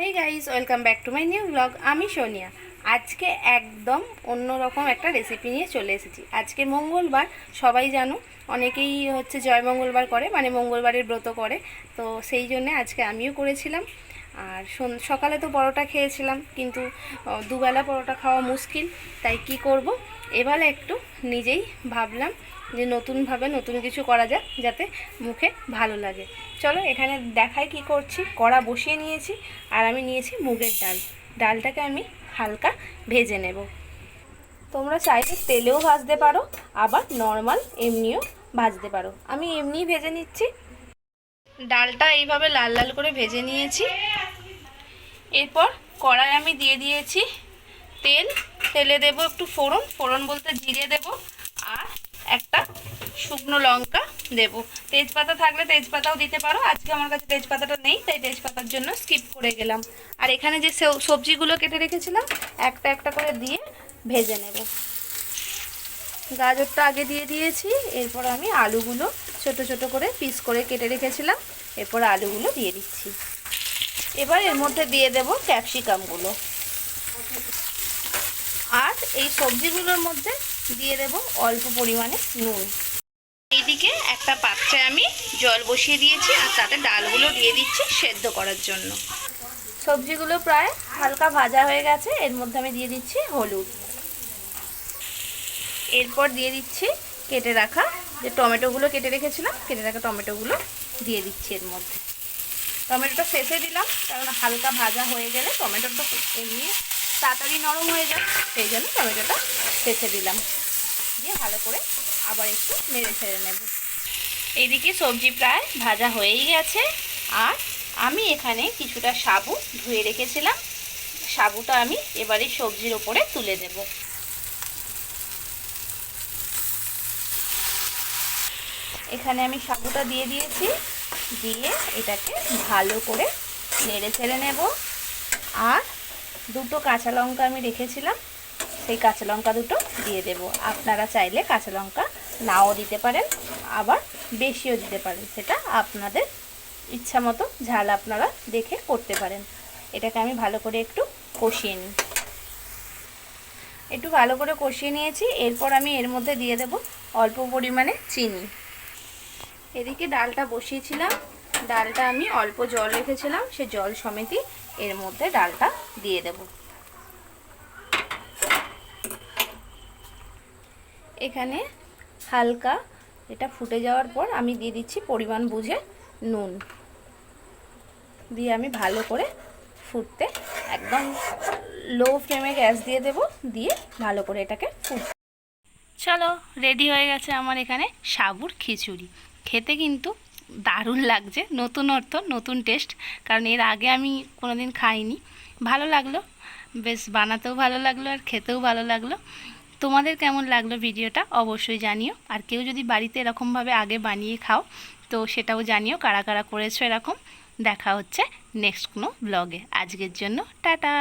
Hey guys welcome back to my new blog আমি সোনিয়া। আজকে একদম অন্যরকম একটা রেসিপি নিয়ে চলে এসেছি। আজকে মঙ্গলবার, সবাই জানো, অনেকেই হচ্ছে জয় মঙ্গলবার করে মানে মঙ্গলবারের ব্রত করে। তো সেই জন্যে আজকে আমিও করেছিলাম। আর সকালে তো পরোটা খেয়েছিলাম, কিন্তু দুবেলা পরোটা খাওয়া মুশকিল। তাই কি করব? এবারে একটু নিজেই ভাবলাম যে নতুনভাবে নতুন কিছু করা যাক, যাতে মুখে ভালো লাগে। চলো এখানে দেখাই কি করছি। কড়া বসিয়ে নিয়েছি আর আমি নিয়েছি মুগের ডাল। ডালটাকে আমি হালকা ভেজে নেব। তোমরা চাইলে তেলেও ভাজতে পারো, আবার নর্মাল এমনিও ভাজতে পারো। আমি এমনিই ভেজে নিচ্ছি। ডালটা এইভাবে লাল লাল করে ভেজে নিয়েছি। এরপর কড়াই আমি দিয়ে দিয়েছি তেল। তেলে দেব একটু ফোড়ন। ফোড়ন বলতে জিরে দেব আর একটা শুকনো লঙ্কা দেব তেজপাতা থাকলে তেজপাতাও দিতে পারো। আজকে আমার কাছে তেজপাতাটা নেই, তাই তেজপাতার জন্য স্কিপ করে গেলাম। আর এখানে যে সবজিগুলো কেটে রেখেছিলাম, একটা একটা করে দিয়ে ভেজে নেব। গাজরটা আগে দিয়ে দিয়েছি, এরপর আমি আলুগুলো ছোট ছোট করে পিস করে কেটে রেখেছিলাম, এরপর আলুগুলো দিয়ে দিচ্ছি। এবার এর মধ্যে দিয়ে দেব ক্যাপসিকামগুলো। আর এই সবজিগুলোর মধ্যে দিয়ে দেব অল্প পরিমাণে নুন। এইদিকে একটা পাত্রে আমি জল বসিয়ে দিয়েছি আর তাতে ডালগুলো দিয়ে দিচ্ছি সেদ্ধ করার জন্য। সবজিগুলো প্রায় হালকা ভাজা হয়ে গেছে, এর মধ্যে আমি দিয়ে দিচ্ছি হলুদ। এরপর দিয়ে দিচ্ছি কেটে রাখা যে টমেটোগুলো কেটে রেখেছিলাম, কেটে রাখা টমেটোগুলো দিয়ে দিচ্ছি এর মধ্যে। টমেটোটা শেষে দিলাম, কারণ হালকা ভাজা হয়ে গেলে টমেটোটা এমনি তাড়াতাড়ি নরম হয়ে যায়, সেই জন্য টমেটোটা শেষে দিলাম। দিয়ে ভালো করে আবার একটু নেড়ে ছেড়ে নেব। এইদিকে সবজি প্রায় ভাজা হয়েই গেছে। আর আমি এখানে কিছুটা সাবু ধুয়ে রেখেছিলাম। সাবুটা আমি এবারে সবজির ওপরে তুলে দেব। এখানে আমি সাবুটা দিয়ে দিয়েছি। দিয়ে এটাকে ভালো করে নেড়ে ছেড়ে নেব। আর দুটো কাঁচা লঙ্কা আমি রেখেছিলাম। সেই কাঁচা লঙ্কা দুটো দিয়ে দেব। আপনারা চাইলে কাঁচা লঙ্কা নাও দিতে পারেন, আবার বেশিও দিতে পারেন। সেটা আপনাদের ইচ্ছা মতো ঝাল আপনারা দেখে করতে পারেন। এটাকে আমি ভালো করে একটু কষিয়ে নিই। একটু ভালো করে কষিয়ে নিয়েছি। এরপর আমি এর মধ্যে দিয়ে দেব অল্প পরিমাণে চিনি। এদিকে ডালটা বসিয়েছিলাম। ডালটা আমি অল্প জল রেখেছিলাম। সে জল সমেতই এর মধ্যে ডালটা দিয়ে দেব। এখানে হালকা এটা ফুটে যাওয়ার পর আমি দিয়ে দিচ্ছি পরিমাণ বুঝে নুন। দিয়ে আমি ভালো করে ফুটতে একদম লো ফ্লেমে গ্যাস দিয়ে দেব, দিয়ে ভালো করে এটাকে ফুট চলো রেডি হয়ে গেছে আমার এখানে সাবুর খিচুড়ি। খেতে কিন্তু দারুণ লাগছে, নতুন অর্থ, নতুন টেস্ট কারণ এর আগে আমি কোনোদিন খাইনি। ভালো লাগল, বেশ বানাতেও ভালো লাগল আর খেতেও ভালো লাগল। তোমাদের কেমন লাগল ভিডিওটা অবশ্যই জানিও। আর কেউ যদি বাড়িতে এরকমভাবে আগে বানিয়ে খাও, তো সেটাও জানিও কারা কারা করেছ এরকম। দেখা হচ্ছে নেক্সট কোনো ব্লগে আজকের জন্য টাটা।